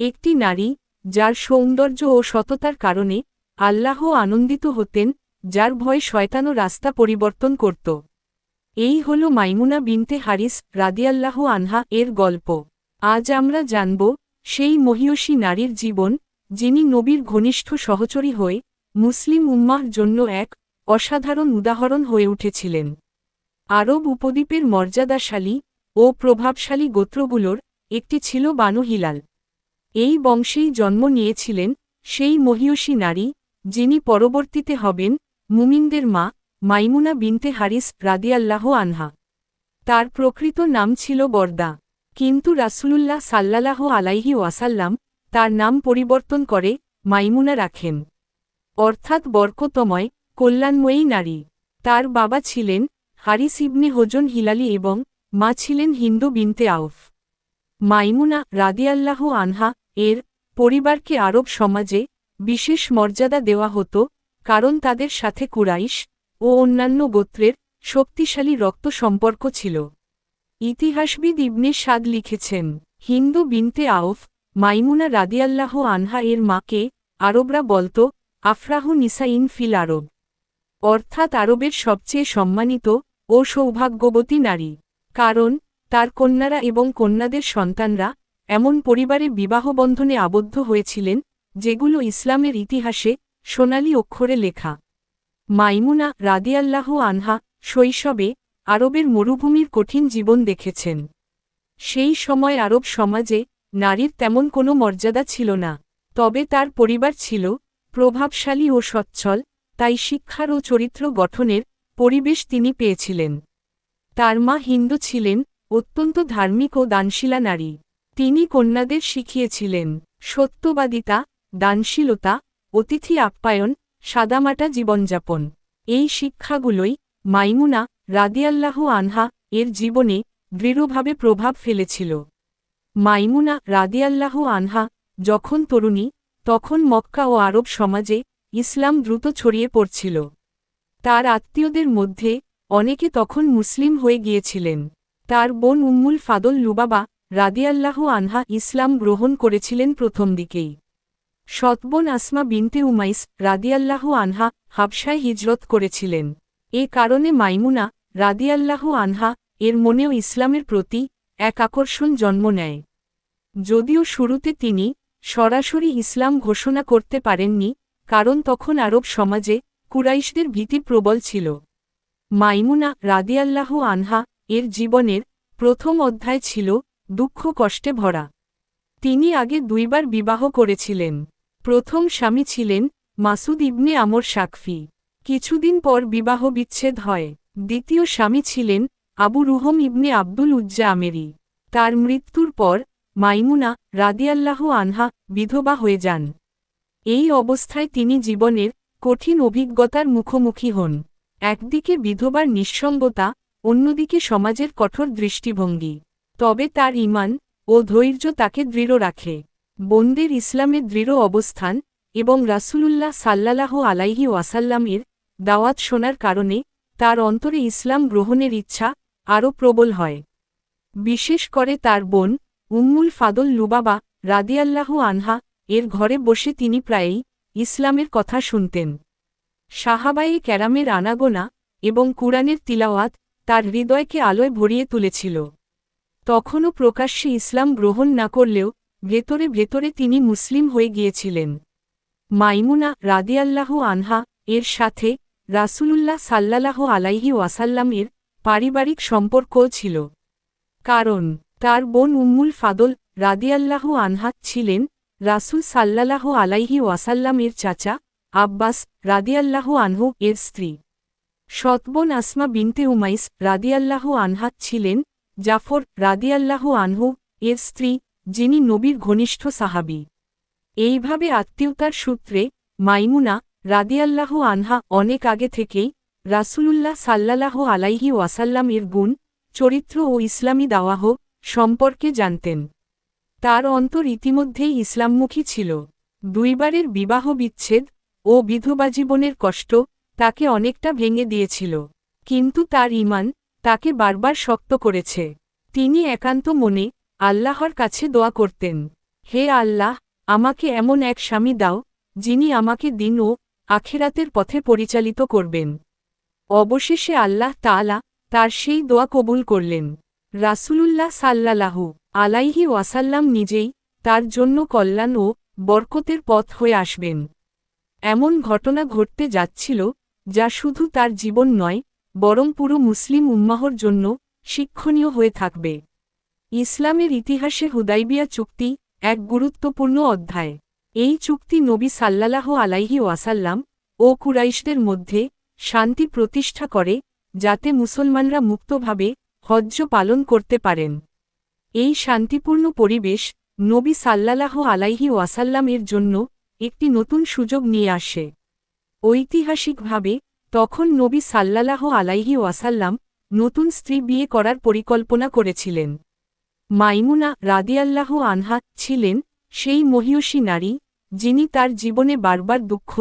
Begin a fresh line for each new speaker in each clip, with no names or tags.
একটি নারী, যার সৌন্দর্য ও সততার কারণে আল্লাহ আনন্দিত হতেন, যার ভয় শয়তানো রাস্তা পরিবর্তন করত। এই হল মাইমুনা বিনতে হারিস রাদিয়াল্লাহ আনহা এর গল্প। আজ আমরা জানব, সেই মহিয়সী নারীর জীবন, যিনি নবীর ঘনিষ্ঠ সহচরী হয়ে, মুসলিম উম্মার জন্য এক অসাধারণ উদাহরণ হয়ে উঠেছিলেন। আরব উপদ্বীপের মর্যাদাশালী ও প্রভাবশালী গোত্রগুলোর একটি ছিল বানু হিলাল। এই বংশেই জন্ম নিয়েছিলেন সেই মহিয়সী নারী, যিনি পরবর্তীতে হবেন মুমিনদের মা, মাইমুনা বিনতে হারিস রাদিয়াল্লাহ আনহা। তার প্রকৃত নাম ছিল বর্দা। কিন্তু রাসূলুল্লাহ সাল্লাল্লাহ আলাইহি ওয়াসাল্লাম তার নাম পরিবর্তন করে মাইমুনা রাখেন। অর্থাৎ বরকতময়, কল্যাণময়ী নারী। তার বাবা ছিলেন হারিস ইবনে হোজন হিলালি এবং মা ছিলেন হিন্দু বিনতে আউফ। মাইমুনা রাদিয়াল্লাহ আনহা এর পরিবারকে আরব সমাজে বিশেষ মর্যাদা দেওয়া হতো, কারণ তাদের সাথে কুরাইশ ও অন্যান্য গোত্রের শক্তিশালী রক্ত সম্পর্ক ছিল। ইতিহাসবিদ ইবনে সাদ লিখেছেন, হিন্দু বিনতে আউফ মাইমুনা রাদিয়াল্লাহ আনহা এর মাকে আরবরা বলত, আফরাহু নিসাইন ফিল আরব। অর্থাৎ আরবের সবচেয়ে সম্মানিত ও সৌভাগ্যবতী নারী। কারণ তার কন্যারা এবং কন্যাদের সন্তানরা এমন পরিবারে বিবাহবন্ধনে আবদ্ধ হয়েছিলেন, যেগুলো ইসলামের ইতিহাসে সোনালি অক্ষরে লেখা। মাইমুনা রাদিয়াল্লাহু আনহা শৈশবে আরবের মরুভূমির কঠিন জীবন দেখেছেন। সেই সময় আরব সমাজে নারীর তেমন কোনো মর্যাদা ছিল না, তবে তার পরিবার ছিল প্রভাবশালী ও সচ্ছল, তাই শিক্ষার ও চরিত্র গঠনের পরিবেশ তিনি পেয়েছিলেন। তার মা হিন্দু ছিলেন, অত্যন্ত ধার্মিক ও দানশীলা নারী। তিনি কন্যাদের শিখিয়েছিলেন, সত্যবাদিতা, দানশীলতা, অতিথি আপ্যায়ন, সাদামাটা জীবনযাপন। এই শিক্ষাগুলোই মাইমুনা রাদিয়াল্লাহু আনহা এর জীবনে দৃঢ়ভাবে প্রভাব ফেলেছিল। মাইমুনা রাদিয়াল্লাহু আনহা যখন তরুণী, তখন মক্কা ও আরব সমাজে ইসলাম দ্রুত ছড়িয়ে পড়ছিল। তার আত্মীয়দের মধ্যে অনেকে তখন মুসলিম হয়ে গিয়েছিলেন। তার বোন উম্মুল ফাদল লুবাবা রাদিয়াল্লাহু আনহা ইসলাম গ্রহণ করেছিলেন প্রথম দিকেই। সৎবোন আসমা বিনতে উমাইস রাদিয়াল্লাহু আনহা হাবসায় হিজরত করেছিলেন। এ কারণে মাইমুনা রাদিয়াল্লাহু আনহা এর মনেও ইসলামের প্রতি এক আকর্ষণ জন্ম নেয়। যদিও শুরুতে তিনি সরাসরি ইসলাম ঘোষণা করতে পারেননি, কারণ তখন আরব সমাজে কুরাইশদের ভীতি প্রবল ছিল। মাইমুনা রাদিয়াল্লাহু আনহা এর জীবনের প্রথম অধ্যায় ছিল দুঃখ কষ্টে ভরা। তিনি আগে দুইবার বিবাহ করেছিলেন। প্রথম স্বামী ছিলেন মাসুদ ইবনে আমর সাকফি কিছুদিন পর বিবাহ বিচ্ছেদ হয়। দ্বিতীয় স্বামী ছিলেন আবু রুহম ইবনে আব্দুল উজ্জা আমেরি। তার মৃত্যুর পর মাইমুনা রাদিয়াল্লাহ আনহা বিধবা হয়ে যান। এই অবস্থায় তিনি জীবনের কঠিন অভিজ্ঞতার মুখোমুখি হন। একদিকে বিধবার নিঃসঙ্গতা, অন্যদিকে সমাজের কঠোর দৃষ্টিভঙ্গি। তবে তার ইমান ও ধৈর্য তাকে দৃঢ় রাখে। বন্দের ইসলামের দৃঢ় অবস্থান এবং রাসূলুল্লাহ সাল্লাহ আলাইহি ওয়াসাল্লামের দাওয়াত শোনার কারণে তার অন্তরে ইসলাম গ্রহণের ইচ্ছা আরও প্রবল হয়। বিশেষ করে তার বোন উম্মুল ফাদল লুবাবা রাদিয়াল্লাহু আনহা এর ঘরে বসে তিনি প্রায়ই ইসলামের কথা শুনতেন। সাহাবায়ে ক্যারামের আনাগোনা এবং কুরআনের তিলাওয়াত তার হৃদয়কে আলোয় ভরিয়ে তুলেছিল। তখনও প্রকাশ্যে ইসলাম গ্রহণ না করলেও ভেতরে ভেতরে তিনি মুসলিম হয়ে গিয়েছিলেন। মাইমুনা রাদিয়াল্লাহু আনহা এর সাথে রাসূলুল্লাহ সাল্লাহ আলাইহি ওয়াসাল্লামের পারিবারিক সম্পর্কও ছিল। কারণ তার বোন উম্মুল ফাদল রাদিয়াল্লাহু আনহা ছিলেন রাসূল সাল্লাল্লাহু আলাইহি ওয়াসাল্লামের চাচা আব্বাস রাদিয়াল্লাহু আনহু এর স্ত্রী। সৎবোন আসমা বিনতে উমাইস রাদিয়াল্লাহু আনহা ছিলেন জাফর রাদিয়াল্লাহু আনহু, এর স্ত্রী, যিনি নবীর ঘনিষ্ঠ সাহাবি। এইভাবে আত্মীয়তার সূত্রে মাইমুনা রাদিয়াল্লাহু আনহা অনেক আগে থেকেই রাসূলুল্লাহ সাল্লাল্লাহু আলাইহি ওয়াসাল্লাম এর গুণ, চরিত্র ও ইসলামী দাওয়াহ সম্পর্কে জানতেন। তার অন্তর ইতিমধ্যেই ইসলামমুখী ছিল। দুইবারের বিবাহ বিচ্ছেদ ও বিধবা জীবনের কষ্ট তাকে অনেকটা ভেঙে দিয়েছিল। কিন্তু তার ইমান তাকে বারবার শক্ত করেছে। তিনি একান্ত মনে আল্লাহর কাছে দোয়া করতেন, হে আল্লাহ, আমাকে এমন এক স্বামী দাও, যিনি আমাকে দিন ও আখেরাতের পথে পরিচালিত করবেন। অবশেষে আল্লাহ তাআলা তার সেই দোয়া কবুল করলেন। রাসূলুল্লাহ সাল্লাল্লাহু আলাইহি ওয়াসাল্লাম নিজেই তার জন্য কল্যাণ ও বরকতের পথ হয়ে আসবেন। এমন ঘটনা ঘটতে যাচ্ছিল যা শুধু তার জীবন নয় বরং পুরো মুসলিম উম্মাহর জন্য শিক্ষণীয় হয়ে থাকবে। ইসলামের ইতিহাসে হুদাইবিয়া চুক্তি এক গুরুত্বপূর্ণ অধ্যায়। এই চুক্তি নবী সাল্লাল্লাহ আলাইহি ওয়াসাল্লাম ও কুরাইশদের মধ্যে শান্তি প্রতিষ্ঠা করে, যাতে মুসলমানরা মুক্তভাবে হজ্জ পালন করতে পারেন। এই শান্তিপূর্ণ পরিবেশ নবী সাল্লাহ আলাইহি ওয়াসাল্লাম এর জন্য একটি নতুন সুযোগ নিয়ে আসে। ঐতিহাসিকভাবে তখন নবী সাল্লাল্লাহ আলাইহি ওয়াসাল্লাম নতুন স্ত্রী বিয়ে করার পরিকল্পনা করেছিলেন। মাইমুনা রাদিয়াল্লাহ আনহা ছিলেন সেই মহিয়সী নারী, যিনি তার জীবনে বারবার দুঃখ,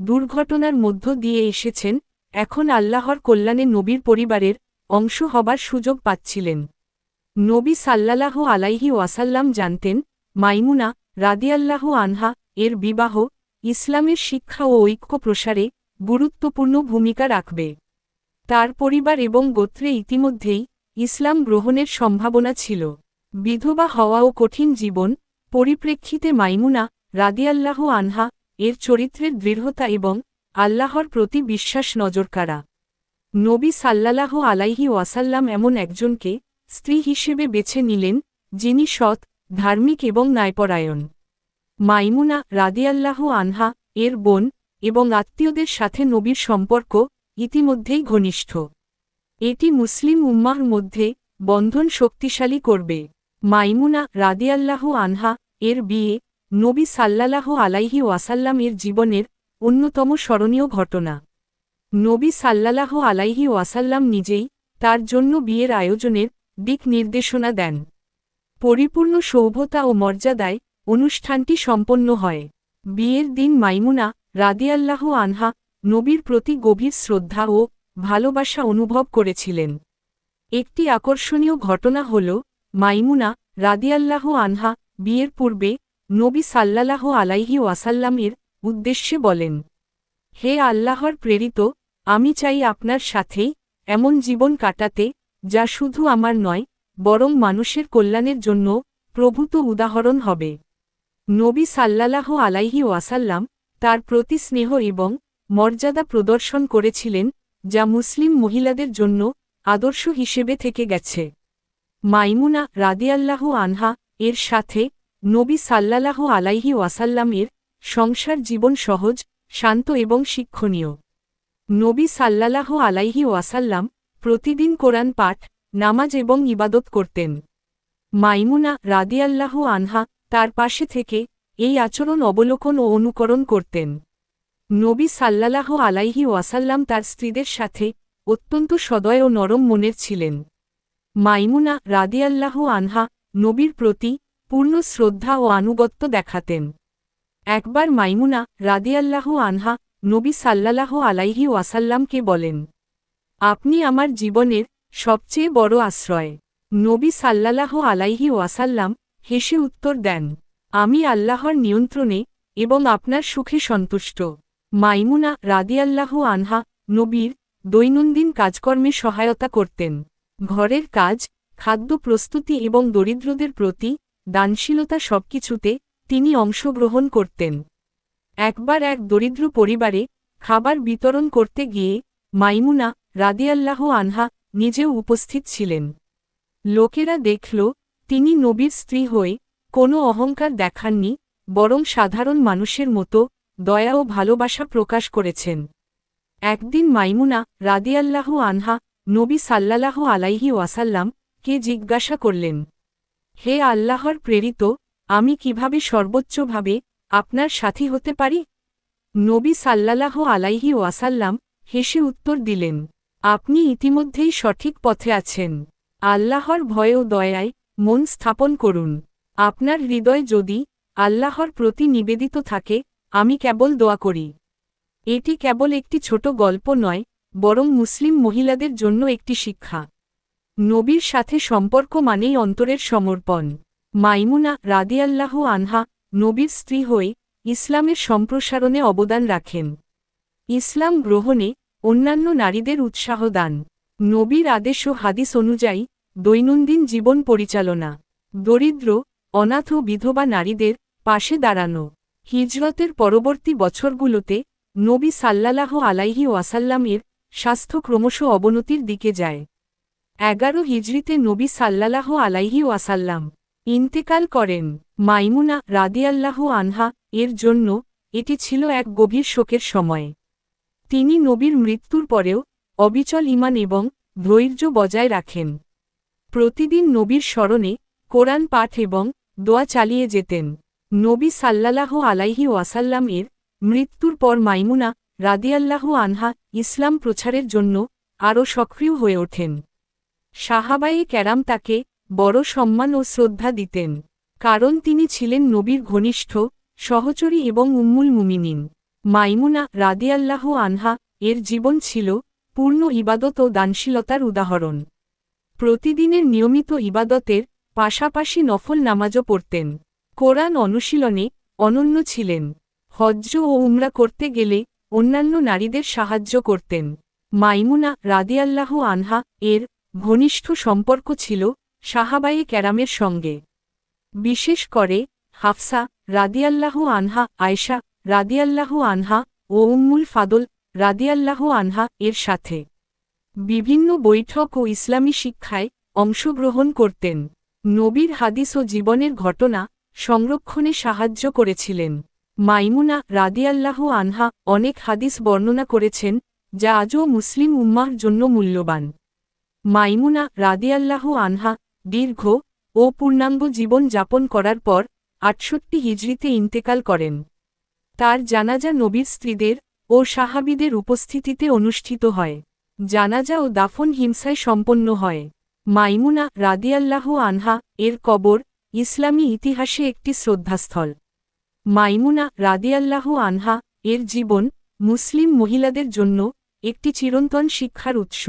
দুর্ঘটনার মধ্য দিয়ে এসেছেন, এখন আল্লাহর কল্যাণে নবীর পরিবারের অংশ হবার সুযোগ পাচ্ছিলেন। নবী সাল্লাল্লাহ আলাইহি ওয়াসাল্লাম জানতেন, মাইমুনা রাদিয়াল্লাহ আনহা এর বিবাহ ইসলামের শিক্ষা ও ঐক্য প্রসারে গুরুত্বপূর্ণ ভূমিকা রাখবে। তার পরিবার এবং গোত্রে ইতিমধ্যেই ইসলাম গ্রহণের সম্ভাবনা ছিল। বিধবা হওয়া ও কঠিন জীবন, পরিপ্রেক্ষিতে মাইমুনা রাদিয়াল্লাহ আনহা এর চরিত্রের দৃঢ়তা এবং আল্লাহর প্রতি বিশ্বাস নজরকারা নবী সাল্লাল্লাহ আলাইহি ওয়াসাল্লাম এমন একজনকে স্ত্রী হিসেবে বেছে নিলেন, যিনি সৎ, ধার্মিক এবং ন্যায়পরায়ণ। মাইমুনা রাদিয়াল্লাহ আনহা এর বোন এবং আত্মীয়দের সাথে নবীর সম্পর্ক ইতিমধ্যেই ঘনিষ্ঠ। এটি মুসলিম উম্মাহর মধ্যে বন্ধন শক্তিশালী করবে। মাইমুনা রাদিয়াল্লাহ আনহা এর বিয়ে নবী সাল্লাল্লাহ আলাইহি ওয়াসাল্লাম এর জীবনের অন্যতম স্মরণীয় ঘটনা। নবী সাল্লাল্লাহ আলাইহি ওয়াসাল্লাম নিজেই তার জন্য বিয়ের আয়োজনের দিক নির্দেশনা দেন। পরিপূর্ণ সৌভতা ও মর্যাদায় অনুষ্ঠানটি সম্পন্ন হয়। বিয়ের দিন মাইমুনা রাদিয়াল্লাহ আনহা নবীর প্রতি গভীর শ্রদ্ধা ও ভালোবাসা অনুভব করেছিলেন। একটি আকর্ষণীয় ঘটনা হল, মাইমুনা রাদিয়াল্লাহ আনহা বিয়ের পূর্বে নবী সাল্লাল্লাহ আলাইহি ওয়াসাল্লামের উদ্দেশ্যে বলেন, হে আল্লাহর প্রেরিত, আমি চাই আপনার সাথেই এমন জীবন কাটাতে যা শুধু আমার নয়, বরং মানুষের কল্যাণের জন্য প্রভূত উদাহরণ হবে। নবী সাল্লাল্লাহ আলাইহি ওয়াসাল্লাম তার প্রতি স্নেহ এবং মর্যাদা প্রদর্শন করেছিলেন, যা মুসলিম মহিলাদের জন্য আদর্শ হিসেবে থেকে গেছে। মাইমুনা রাদিয়াল্লাহু আনহা এর সাথে নবী সাল্লাল্লাহ আলাইহি ওয়াসাল্লামের সংসার জীবন সহজ, শান্ত এবং শিক্ষণীয়। নবী সাল্লাল্লাহ আলাইহি ওয়াসাল্লাম প্রতিদিন কোরআন পাঠ, নামাজ এবং ইবাদত করতেন। মাইমুনা রাদিয়াল্লাহু আনহা তার পাশে থেকে এই আচরণ অবলোকন ও অনুকরণ করতেন। নবী সাল্লাল্লাহ আলাইহি ওয়াসাল্লাম তার স্ত্রীদের সাথে অত্যন্ত সদয় ও নরম মনের ছিলেন। মাইমুনা রাদিয়াল্লাহু আনহা নবীর প্রতি পূর্ণ শ্রদ্ধা ও আনুগত্য দেখাতেন। একবার মাইমুনা রাদিয়াল্লাহু আনহা নবী সাল্লাল্লাহ আলাইহি ওয়াসাল্লামকে বলেন, আপনি আমার জীবনের সবচেয়ে বড় আশ্রয়। নবী সাল্লাল্লাহ আলাইহি ওয়াসাল্লাম হেসে উত্তর দেন আমি আল্লাহর নিয়ন্ত্রণে এবং আপনার সুখে সন্তুষ্ট। মাইমুনা রাদিয়াল্লাহু আনহা, নবীর দৈনন্দিন কাজকর্মে সহায়তা করতেন। ঘরের কাজ, খাদ্য প্রস্তুতি এবং দরিদ্রদের প্রতি দানশীলতা সবকিছুতে তিনি অংশগ্রহণ করতেন। একবার এক দরিদ্র পরিবারে খাবার বিতরণ করতে গিয়ে মাইমুনা রাদিয়াল্লাহ আনহা নিজেও উপস্থিত ছিলেন। লোকেরা দেখল, তিনি নবীর স্ত্রী হয়ে কোনো অহংকার দেখাননি, বরং সাধারণ মানুষের মতো দয়া ও ভালোবাসা প্রকাশ করেছেন। একদিন মাইমুনা রাদিয়াল্লাহ আনহা নবী সাল্লাল্লাহ আলাইহি ওয়াসাল্লাম কে জিজ্ঞাসা করলেন, হে আল্লাহর প্রেরিত, আমি কীভাবে সর্বোচ্চভাবে আপনার সাথী হতে পারি? নবী সাল্লাল্লাহ আলাইহি ওয়াসাল্লাম হেসে উত্তর দিলেন, আপনি ইতিমধ্যেই সঠিক পথে আছেন। আল্লাহর ভয় ও দয়ায় মন স্থাপন করুন। আপনার হৃদয় যদি আল্লাহর প্রতি নিবেদিত থাকে, আমি কেবল দোয়া করি। এটি কেবল একটি ছোট গল্প নয়, বরং মুসলিম মহিলাদের জন্য একটি শিক্ষা। নবীর সাথে সম্পর্ক মানেই অন্তরের সমর্পণ। মাইমুনা রাদিয়াল্লাহু আনহা নবীর স্ত্রী হয়ে ইসলামের সম্প্রসারণে অবদান রাখেন। ইসলাম গ্রহণে অন্যান্য নারীদের উৎসাহ দান। নবীর আদেশ ও হাদিস অনুযায়ী দৈনন্দিন জীবন পরিচালনা। দরিদ্র অনাথ ও বিধবা নারীদের পাশে দাঁড়ানো। হিজরতের পরবর্তী বছরগুলোতে নবী সাল্লালাহ আলাইহি ওয়াসাল্লামের স্বাস্থ্য ক্রমশ অবনতির দিকে যায়। এগারো হিজরিতে নবী সাল্লালাহ আলাইহি ওয়াসাল্লাম ইন্তেকাল করেন। মাইমুনা রাদিয়াল্লাহ আনহা এর জন্য এটি ছিল এক গভীর শোকের সময়। তিনি নবীর মৃত্যুর পরেও অবিচল ইমান এবং ধৈর্য বজায় রাখেন। প্রতিদিন নবীর স্মরণে কোরআন পাঠ এবং দোয়া চালিয়ে যেতেন। নবী সাল্লালাহ আলাইহি ওয়াসাল্লাম এর মৃত্যুর পর মাইমুনা রাদিয়াল্লাহু আনহা ইসলাম প্রচারের জন্য আরও সক্রিয় হয়ে ওঠেন। সাহাবায়ে ক্যারাম তাকে বড় সম্মান ও শ্রদ্ধা দিতেন, কারণ তিনি ছিলেন নবীর ঘনিষ্ঠ, সহচরী এবং উম্মুল মুমিনিন। মাইমুনা রাদিয়াল্লাহু আনহা এর জীবন ছিল পূর্ণ ইবাদত ও দানশীলতার উদাহরণ। প্রতিদিনের নিয়মিত ইবাদতের পাশাপাশি নফল নামাজও পড়তেন। কোরআন অনুশীলনে অনন্য ছিলেন। হজ্জ ও উমরা করতে গেলে অন্যান্য নারীদের সাহায্য করতেন। মাইমুনা রাদিয়াল্লাহু আনহা এর ঘনিষ্ঠ সম্পর্ক ছিল সাহাবায়ে ক্যারামের সঙ্গে। বিশেষ করে হাফসা রাদিয়াল্লাহু আনহা, আয়শা রাদিয়াল্লাহু আনহা ও উম্মুল ফাদল রাদিয়াল্লাহু আনহা এর সাথে বিভিন্ন বৈঠক ও ইসলামী শিক্ষায় অংশগ্রহণ করতেন। নবীর হাদিস ও জীবনের ঘটনা সংরক্ষণে সাহায্য করেছিলেন। মাইমুনা রাদিয়াল্লাহু আনহা অনেক হাদিস বর্ণনা করেছেন, যা আজও মুসলিম উম্মাহর জন্য মূল্যবান। মাইমুনা রাদিয়াল্লাহু আনহা দীর্ঘ ও পূর্ণাঙ্গ জীবন যাপন করার পর আটষট্টি হিজড়িতে ইন্তেকাল করেন। তার জানাজা নবীর স্ত্রীদের ও সাহাবিদের উপস্থিতিতে অনুষ্ঠিত হয়। জানাজা ও দাফন হিংসায় সম্পন্ন হয়। মাইমুনা রাদিয়াল্লাহ আনহা এর কবর, ইসলামী ইতিহাসে একটি শ্রদ্ধাস্থল। মাইমুনা রাদিয়াল্লাহ আনহা এর জীবন, মুসলিম মহিলাদের জন্য একটি চিরন্তন শিক্ষার উৎস।